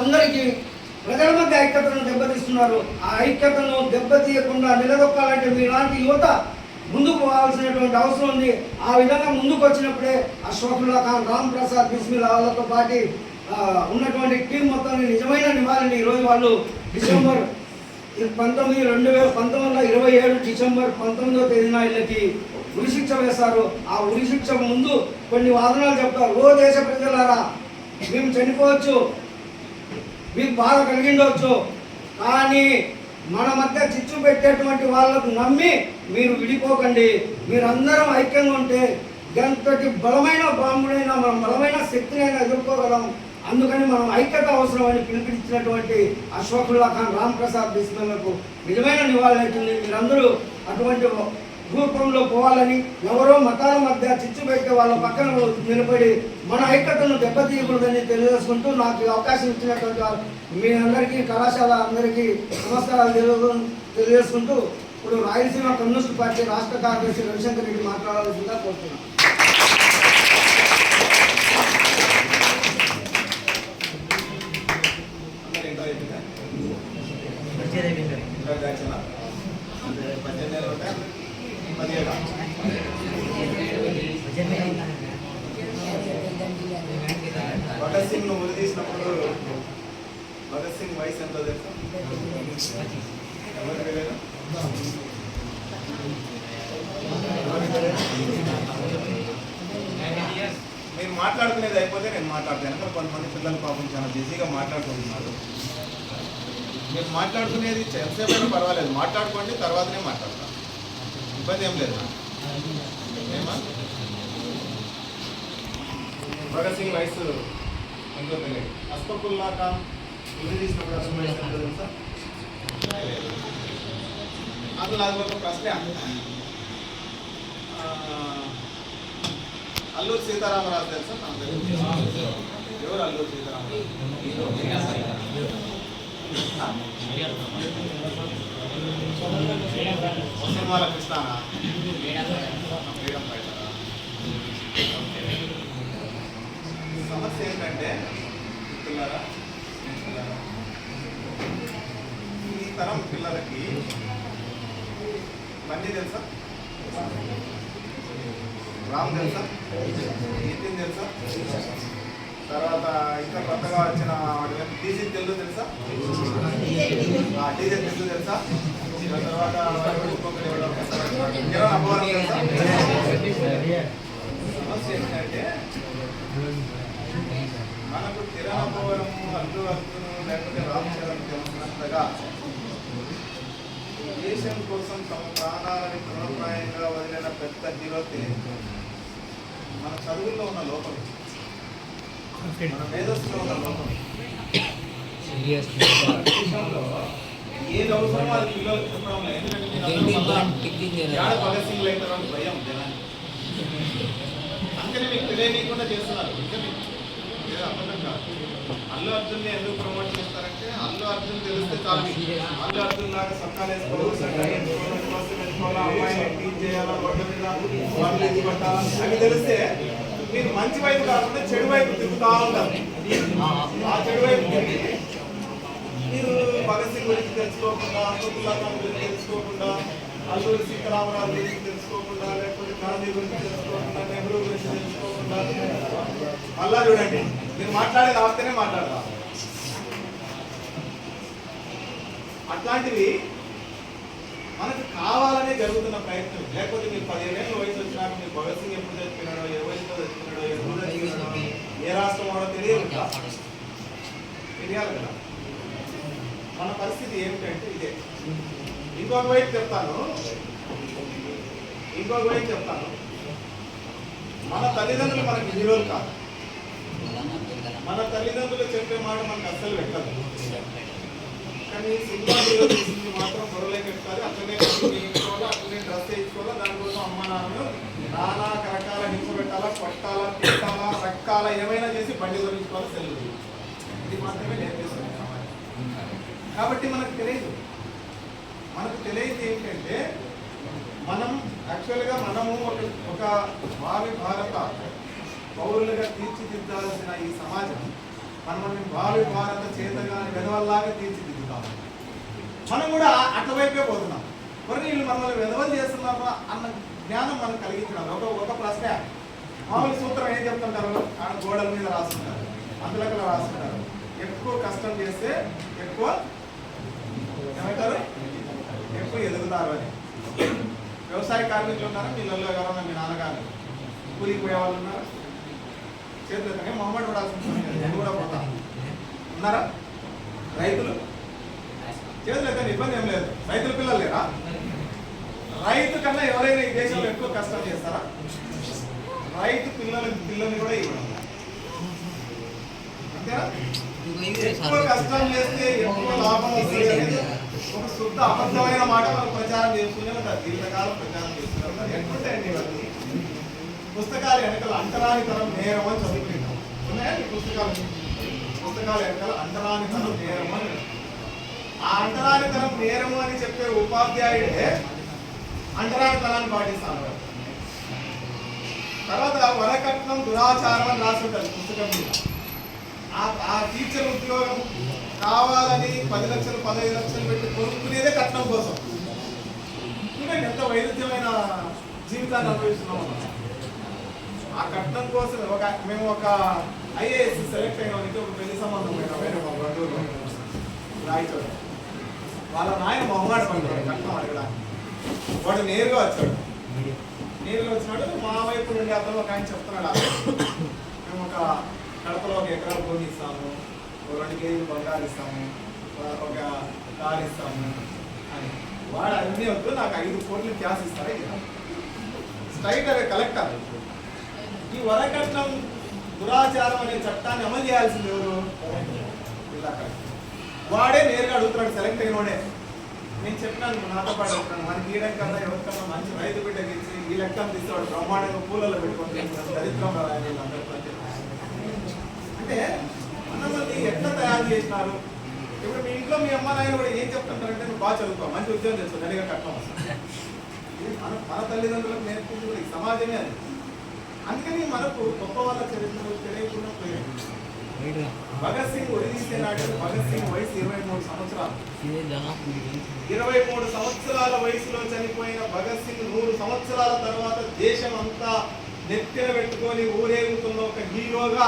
అందరికీ ప్రజల మధ్య ఐక్యతను దెబ్బతీస్తున్నారు. ఆ ఐక్యతను దెబ్బతీయకుండా నిలదొక్కాలంటే మీలాంటి యువత ముందుకు పోవాల్సినటువంటి అవసరం ఉంది. ఆ విధంగా ముందుకు వచ్చినప్పుడే అశ్వఫుల్లా ఖాన్ రామ్ ప్రసాద్ బిస్మిల్లా వాళ్ళతో పాటు ఉన్నటువంటి టీం మొత్తాన్ని నిజమైన నివాళిని ఈరోజు వాళ్ళు డిసెంబర్ పంతొమ్మిది రెండు వేల పంతొమ్మిది వందల ఇరవై ఏడు డిసెంబర్ పంతొమ్మిదవ తేదీన వీళ్ళకి ఉరిశిక్ష వేస్తారు ఆ ఉరిశిక్ష ముందు కొన్ని వాదనలు చెప్తారు. ఓ దేశ ప్రజలారా మేము చనిపోవచ్చు. మీకు బాధ కలిగిండవచ్చు కానీ మన మధ్య చిచ్చు పెట్టేటువంటి వాళ్ళకు నమ్మి మీరు విడిపోకండి. మీరందరం ఐక్యంగా ఉంటే ఎంతటి బలమైన బాంబుడైనా మనం బలమైన శక్తినైనా ఎదుర్కోగలం. అందుకని మనం ఐక్యత అవసరం అని పిలిపించినటువంటి అశ్వకుల్లా ఖాన్ రామ్ ప్రసాద్ బిస్మిల్లకు నిజమైన నివాళి అవుతుంది మీరందరూ అటువంటి రూపంలో పోవాలని ఎవరో మతాల మధ్య చిచ్చు పెట్టే వాళ్ళ పక్కన నిలబడి మన ఐక్యతను దెబ్బతీయకూడదని తెలియజేసుకుంటూ నాకు అవకాశం ఇచ్చినటువంటి వారు మీ అందరికీ కళాశాల అందరికీ నమస్కారాలు తెలియ తెలియజేసుకుంటూ ఇప్పుడు రాయలసీమ కమ్యూనిస్ట్ పార్టీ రాష్ట్ర కార్యదర్శి రవిశంకర్ రెడ్డి మాట్లాడాల్సిందిగా కోరుతున్నాను. భగత్ సింగ్ను ఉరి తీసినప్పుడు భగత్ సింగ్ వయసు ఎంతో తెలుసా? ఎవరికి తెలియదు? మీరు మాట్లాడుకునేది అయిపోతే నేను మాట్లాడతాను. ఎందుకంటే కొంతమంది పిల్లలు పాపం చాలా బిజీగా మాట్లాడుకుంటున్నారు. మీరు మాట్లాడుకునేది ఎంతసేపు పర్వాలేదు. మాట్లాడుకోండి తర్వాతనే మాట్లాడతాను. ఇబ్బంది ఏం లేదు. నాకు. ఏమా? భగత్ సింగ్ వయసు ఎంతో తెలియదు అస్ఫకుల్లా ఖాన్ ఉరి తీసినప్పుడు అసలు వయసు ఎంతో తెలుసా అందులో అది ఒక ప్రశ్న ఆ, అల్లూరి సీతారామరాజు తెలుసా నాకు తెలియదు. ఎవరు అల్లూరి సీతారామరాజు సినిమాల కృష్ణానా ఫ్రీడమ్ ఫైటరా సమస్య ఏంటంటే పిల్లరా? ఈ తరం పిల్లలకి బండి తెలుసా? రామ్ తెలుసా? నితిన్ తెలుసా? తర్వాత ఇంకా కొత్తగా వచ్చిన టీజీ తెలుగు తెలుసా? టీజీ తెలుగు తెలుసా? తర్వాత ఇంకొకరు సమస్య ఏంటంటే లేకపోతే రామ్ చరణ్ తెలిసినంతగా దేశం కోసం తమ ప్రాణాలని తృణప్రాయంగా వదిలిన పెద్ద హీరో మన చదువుల్లో ఉన్న లోపం. మన మేధస్సులో ఉన్న లోపం. దేశంలో ఏది అవసరమో అది పిల్లలకు చెప్పడం లేదు. ఎందుకంటే భగత్ సింగ్ భయం జనానికి. అందుకనే మీకు తెలియనీయకుండా చేస్తున్నారు. అందుకని అబద్ధం కాదు. అల్లు అర్జున్ ఎందుకు ప్రమోట్ చేస్తారంటే అల్లు అర్జున్ తెలిస్తే చాలు. అల్లు అర్జున్ లాగా సొక్కాలు వేసుకోవాలి సొక్కాలు వేసుకోవాలి డ్రెస్సులు వేసుకోవాలి అమ్మాయిని టీచ్ చేయాలా రోడ్డు మీద వాళ్ళు ఇది అవి తెలిస్తే మీరు మంచి వైపు కాకుండా చెడు వైపు తిరుగుతూ ఉంటారు. ఆ చెడు వైపు తిరిగి మీరు భగత్ సింగ్ గురించి తెలుసుకోకుండా అబ్దుల్లా ఖాన్ గురించి తెలుసుకోకుండా అల్లూరి సీతారామరాజు గురించి తెలుసుకోకుండా లేకపోతే గాంధీ గురించి తెలుసుకోకుండా నెహ్రూ గురించి తెలుసుకోకుండా మళ్ళా చూడండి. మీరు మాట్లాడేది రాస్తేనే మాట్లాడతా అట్లాంటివి మనకు కావాలనే జరుగుతున్న ప్రయత్నం. లేకపోతే మీరు పదిహేనేళ్ళ వయసు వచ్చినాక మీరు భగత్ సింగ్ ఎప్పుడు చచ్చిపోయినాడో ఏ వయసులో చచ్చిపోయినాడో ఎప్పుడు చచ్చిపోయినాడో ఏ రాష్ట్రం వాడో తెలియదు కదా. తెలియాలి కదా. మన పరిస్థితి ఏమిటంటే ఇదే. ఇంకొక వైపు చెప్తాను. ఇంకొక వైపు చెప్తాను. మన తల్లిదండ్రులు మనకి హీరోలు కాదు. మన తల్లిదండ్రులు చెప్పే మాట మనకు అస్సలు పెట్టదు కానీ సినిమా హీరో తీసింది మాత్రం గొడవలే కట్టాలి అట్లనే వేయించుకోవాలా చేయించుకోవాలి అట్లనే డ్రెస్ వేయించుకోవాలా దానికోసం అమ్మ నాన్నలు నానా రకాల హింస పెట్టాలా కొట్టాలా తిట్టాలా రక్కాల ఏమైనా చేసి బండి కొనించుకోవాలి సెల్లు ఇది మాత్రమే నేర్పిస్తుంది కాబట్టి మనకు తెలియదు. మనకు తెలియదు ఏంటంటే మనం యాక్చువల్గా మనము ఒక ఒక భావి భారత పౌరులుగా తీర్చిదిద్దాల్సిన ఈ సమాజం మనల్ని భావి భారత చేతగా వెదవల్లాగా తీర్చిదిద్దుతాం. మనం కూడా అటువైపే పోతున్నాం. మరి వీళ్ళు మనల్ని వెదవలు చేస్తున్నారా అన్న జ్ఞానం మనం కలిగించడం ఒక ఒక ప్రశ్న. మామూలు సూత్రం ఏం చెప్తుంటారు? ఆడ గోడల మీద రాస్తుంటారు అందులో రాస్తుంటారు ఎక్కువ కష్టం చేస్తే ఎక్కువ ఏమంటారు? ఎక్కువ ఎదుగుతారు అని. వ్యవసాయ కార్మికులు ఉన్నారా? పిల్లల్లో ఎవరన్నా మీ నాన్నగారు? కూలికి పోయే వాళ్ళు ఉన్నారు? చేతులు ఎత్తనే మొహమ్మద్ కూడా నేను కూడా పోతా. ఉన్నారా? రైతులు? చేతులు ఎత్తండి ఇబ్బంది ఏం లేదు. రైతుల పిల్లలు లేరా? రైతు కన్నా ఎవరైనా ఈ దేశంలో ఎక్కువ కష్టం చేస్తారా? రైతు పిల్లల పిల్లల్ని కూడా ఇవ్వడం అంతేనా? ఎక్కువ కష్టం చేస్తే ఎక్కువ లాభం వస్తుంది అనేది ఒక శుద్ధ అబద్ధమైన మాట మనం ప్రచారం చేస్తూనే ఉంటారు. దీర్ఘకాలం ప్రచారం చేస్తున్నారు ఉంటారు. ఎట్లుంటాయండి ఇవన్నీ? పుస్తకాలు వెనకాల అంటరానితనం నేరం అని చదువుకుంటాం. ఉన్నాయా ఈ పుస్తకాలు? పుస్తకాల వెనకాల అంటరానితనం నేరం అని ఆ అంటరానితనం నేరము అని చెప్పే ఉపాధ్యాయుడే అంటరానితనాన్ని పాటిస్తాను తర్వాత వరకట్నం దురాచారం అని రాసి పుస్తకం మీద. ఆ ఆ టీచర్ ఉద్యోగం కావాలని పది లక్షలు పదహైదు లక్షలు పెట్టి కొనుక్కునేదే కట్నం కోసం. చూడండి ఎంత వైరుధ్యమైన జీవితాన్ని అనుభవిస్తున్నాం అన్నమాట ఆ కట్నం కోసం ఒక మేము ఒక ఐఏఎస్ సెలెక్ట్ అయినానికి ఒక పెళ్ళి సంబంధం పోయినా వేరే మా బంధువులు. రాయచోట వాళ్ళ నాయన మొహమాట పడ్డాడు కట్నం అడగడానికి. వాడు నేరుగా వచ్చాడు. నేరుగా వచ్చినాడు మా వైపు నుండి అతను ఒక ఆయన చెప్తున్నాడు మేము ఒక కడపలో ఒక ఎకరా భూమి ఇస్తాము ఒక రెండు కేజీలు బంగారు ఇస్తాము ఒక కార్ ఇస్తాము అని. వాడు అన్ని వద్దు నాకు ఐదు కోట్లు క్యాష్ ఇస్తారా స్ట్రైట్ అవే కలెక్టర్. ఈ వరకట్నం దురాచారం అనే చట్టాన్ని అమలు చేయాల్సింది ఎవరు? జిల్లా కలెక్టర్. వాడే నేరుగా అడుగుతున్నాడు సెలెక్ట్ అయినోడే నేను చెప్పినాను నాతో పాటు చెప్తాను. మనకి గీయడం కన్నా ఎవరికన్నా మంచి రైతు బిడ్డ గెలిచి ఈ లెక్కను తీసేవాడు బ్రహ్మాండంగా పూలలో పెట్టుకొని దరిద్రం అని అంటే మనల్ని ఎట్లా తయారు చేసినారు? ఇప్పుడు మీ ఇంట్లో మీ అమ్మ నాయన కూడా ఏం చెప్తుంటారంటే నువ్వు బాగా చదువుకో మంచి ఉద్యోగం చేస్తావు నెలగా కట్టం వస్తుంది. మన మన తల్లిదండ్రులకు నేర్పించి కూడా సమాజమే అది. అందుకని మనకు గొప్ప వాళ్ళ చరిత్రలు తెలియకుండా పోయాయి. భగత్ సింగ్ ఒడిదీసే నాడు భగత్ సింగ్ వయసు ఇరవై మూడు సంవత్సరాలు. ఇరవై మూడు సంవత్సరాల వయసులో చనిపోయిన భగత్ సింగ్ నూరు సంవత్సరాల తర్వాత దేశం అంతా నెత్తిన పెట్టుకొని ఊరేగుతున్న ఒక హీరోగా